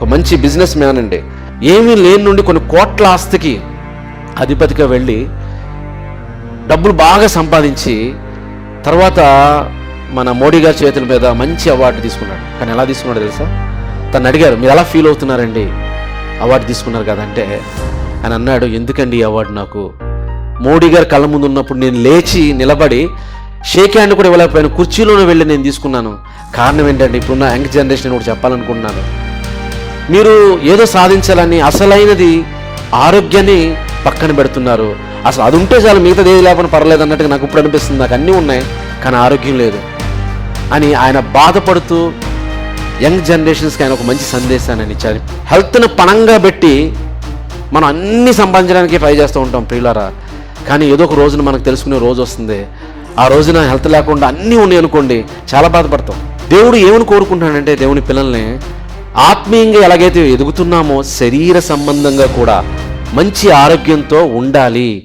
ఒక మంచి business man అండి. ఏమీ లేని నుండి కొన్ని కోట్ల ఆస్తికి అధిపతిగా వెళ్ళి డబ్బులు బాగా సంపాదించి తర్వాత మన మోడీ గారి చేతుల మీద మంచి అవార్డు తీసుకున్నాడు. కానీ ఎలా తీసుకున్నాడు తెలుసా? తను అడిగారు మీరు ఎలా ఫీల్ అవుతున్నారండి? అవార్డు తీసుకున్నారు కదంటే ఆయన అన్నాడు ఎందుకండి ఈ అవార్డు నాకు? మోడీ గారు కళ్ళ ముందు ఉన్నప్పుడు నేను లేచి నిలబడి షేక్ హ్యాండ్ కూడా ఇవ్వలేకపోయాను. కుర్చీలోనే వెళ్ళి నేను తీసుకున్నాను. కారణం ఏంటంటే ఇప్పుడున్న యంగ్ జనరేషన్ కూడా చెప్పాలనుకుంటున్నాను. మీరు ఏదో సాధించాలని అసలైనది ఆరోగ్యాన్ని పక్కన పెడుతున్నారు. అసలు అది ఉంటే చాలు మిగతాది ఏది లేకపోయినా పర్లేదు అన్నట్టుగా నాకు ఇప్పుడు అనిపిస్తుంది. నాకు అన్నీ ఉన్నాయి కానీ ఆరోగ్యం లేదు అని ఆయన బాధపడుతూ యంగ్ జనరేషన్స్కి ఆయన ఒక మంచి సందేశాన్ని ఇచ్చారు. హెల్త్ను పణంగా పెట్టి మనం అన్ని సంపాదించడానికి ట్రై చేస్తూ ఉంటాం ప్రియులారా. కానీ ఏదో ఒక రోజున మనకు తెలుసుకునే రోజు వస్తుంది. ఆ రోజున హెల్త్ లేకుండా అన్నీ ఉన్నాయి అనుకోండి చాలా బాధపడతాం. దేవుడు ఏమని కోరుకుంటాడంటే దేవుని పిల్లల్ని ఆత్మీయంగా ఎలాగైతే ఎదుగుతున్నామో శరీర సంబంధంగా కూడా మంచి ఆరోగ్యంతో ఉండాలి.